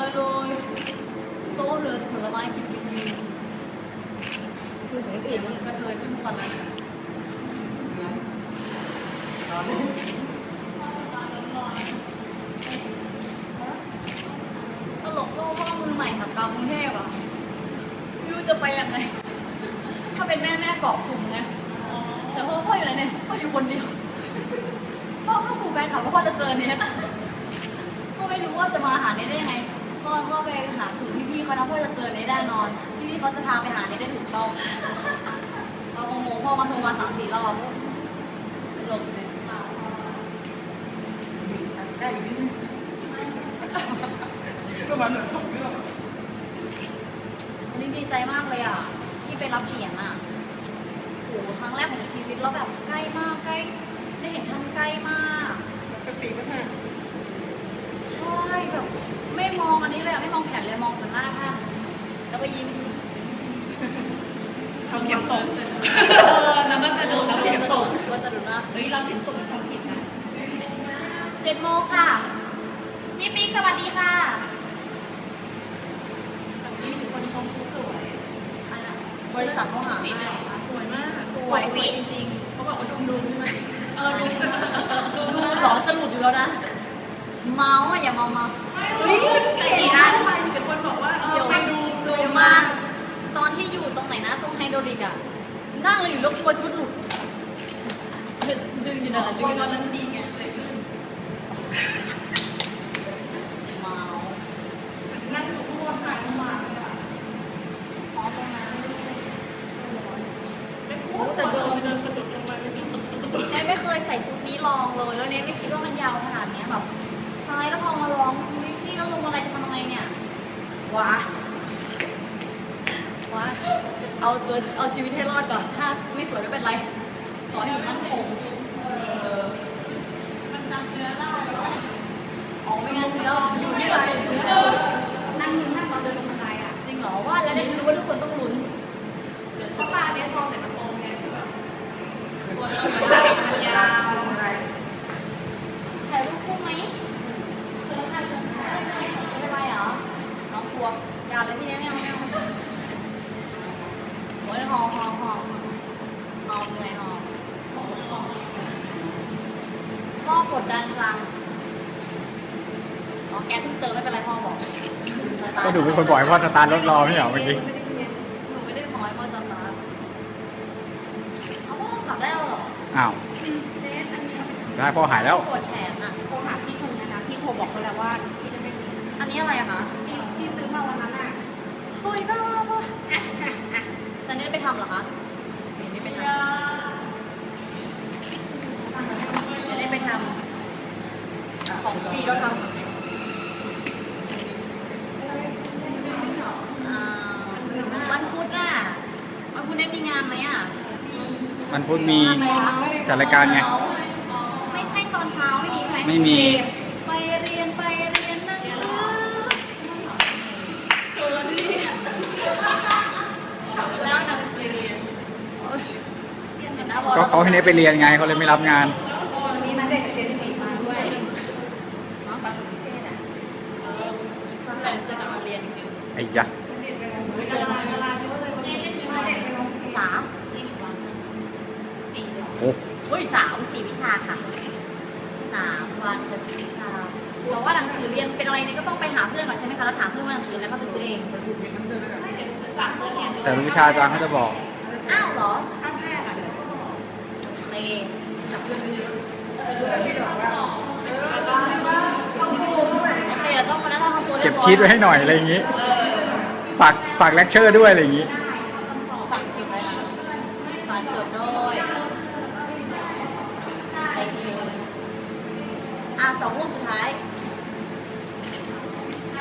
ลอะไรเลยโต๊ะเหลือผลไม้กินกินกินเสียงมันกระเทยขึ้นทุกวันเลยตลกโลกพ่อมือใหม่ขับกางกรุงเทพอะไม่รู้จะไปยังไงถ้าเป็นแม่แม่เกาะกลุ่มไงแต่พ่อพ่ออยู่ไหนเนี่ยพ่ออยู่คนเดียวพ่อเข้ากลุ่มแฟนคลับพ่อจะเจอเน็ตพ่อไม่รู้ว่าจะมาหาเน็ตได้ยังไง พ่อพ่อไปหากลุ่มพี่ๆเขานะพ่อจะเจอเน็ตแน่นอน พี่ๆเขาจะพาไปหาเน็ตได้ถูกต้อง เราก็งงพ่อมาโทรมาสามสี่รอบตลกเลยใกล้อีกนิดนึงก็มันเหมือนสุกนี่หรอวันนี้ดีใจมากเลยอะ ที่ไปรับเหรียญอะโหครั้งแรกของชีวิตแล้วแบบใกล้มากใกล้ ได้เห็นท่านใกล้มากกระปีก็ห่าง ใช่แบบไม่มองอันนี้เลยอะไมองแขนเลยมองแต่หน้าท่านแล้วก็ยิ้มเอาเข็มตกแล้วมันกระโดดเราเราเขียนตนุกกก็สนุกนะเฮ้ยเราเรียนตกเป็นความผิดนะเจ็ดโมงค่ะ พี่ปิ๊กสวัสดีค่ะตอนนี้มีคนชมชุดสวยบริษัทเขาหาให้สวยมาก สวยสวยจริงๆเขาบอกว่าชมดูใช่ไหมเออดูดูหรอจะหลุดอยู่แล้วนะ เมาส์อะอย่าเมาเมาเฮ้ยแต่ดีนะ คนบอกว่าเออไปดูเดี๋ยวมาตอนที่อยู่ตรงไหนนะ ตรงไฮโดรลิกอะนั่งเลยอยู่แล้วกลัวชุดหลุดดึงอยู่นั่นแหละดึคงนอยู่วันั่นนแหละนั้นดีไงเลยขึ้นเมาส์นั่งอยู่ทุกวันถ่ายทั้งวันเลยอะอ๋อตรงนั้นไม่พูดแต่เดินเดินสะดุดลงไปไม่มีตุ๊กตุ๊กตุ๊กเนยไม่เคยใส่ชุดนี้ลองเลยแล้วเนยไม่คิดว่ามันยาวขนาดเนี้ยแบบใช่แล้วพอมาลองอุ๊ยพี่แล้วลงอะไรจะทำยังไงเนี่ยว้าว้า เอาตัวเอาชีวิตให้รอดก่อน ถ้าไม่สวยไม่เป็นไร ขอให้มันมั่นคงมันจำเนื้อได้เหรออ๋อไม่งั้นเนื้ออยู่ที่กระตุกเนื้อนั่งนั่งตอนเดินลงบันไดอะ จริงเหรอว่าแล้วได้รู้ว่าทุกคนต้องลุ้นเชิญเขาปาเนี่ยทองแต่กระโปรงไงคือแบบยาวอะไรถ่ายรูปคู่ไหมเชิญค่ะเชิญค่ะไม่เป็นไรเหรอน้องกลัวยาวเลยพี่เนยไม่เอาไม่เอาโอ้ยหอมหอมหอมหอมเหนื่อยหอมพ่อกดดันจังอ๋อแก๊สเพิ่งเติมไม่เป็นไรพ่อบอกก็ดูเป็นคนบอกให้พ่อสตาร์ทรถรอไม่เหรอเมื่อกี้หนูไม่ได้น้อยพ่อจะมาเอาพ่อขับได้แล้วเหรออ้าวเจ๊อันนี้เอาไปได้พ่อหายแล้วปวดแขนอะโทรหาพี่คนนี้นะพี่โทรบอกเขาแล้วว่าพี่จะไม่มีอันนี้อะไรอะคะที่ที่ซื้อมาวันนั้นอะเฮ้ยบ้าบ้าซันนี่ ไปทำเหรอคะเดี๋ยวนี้ไปทำเดี๋ยวนี้ไปทำของฟรีเราทำอ่าวันพุธน่ะวันพุธได้มีงานไหมอะมันพูดมีจัดรายการไง ไม่ใช่ตอนเช้าไม่มีใช่ไหมไม่มี โอเค ก็เขาให้เนทไปเรียนไงเขาเลยไม่รับงาน วันนี้นะเด็กกับเจนจีมาด้วยเนาะเท่น่ะแฟนเจอกันมาเรียนจริงไอ้ยะๆไม่เจอทำไมไม่เด็กไปลงสามโอ้เฮ้ยสามสี่วิชาค่ะสามวันกับสี่วิชาแต่ว่าหนังสือเรียนเป็นอะไรเนี่ยก็ต้องไปหาเพื่อนก่อนใช่ไหมคะแล้วถามเพื่อนว่าหนังสือแล้วเขาไปซื้อเอง แต่วิชาอาจารย์เขาจะบอก อ้าวเหรอ ครั้งแรกอะ เอจับเพื่อนไปเยอะโอเคเราต้องมานั่งทำตัวเรีเก็ยบบร้อยชีตไว้ให้หน่อยอะไรอย่างงี้ฝากฝากเลคเชอร์ด้วยอะไรอย่างงี้ฝากจดไว้นะฝากจดด้วยไอเออะสองรูปสุดท้าย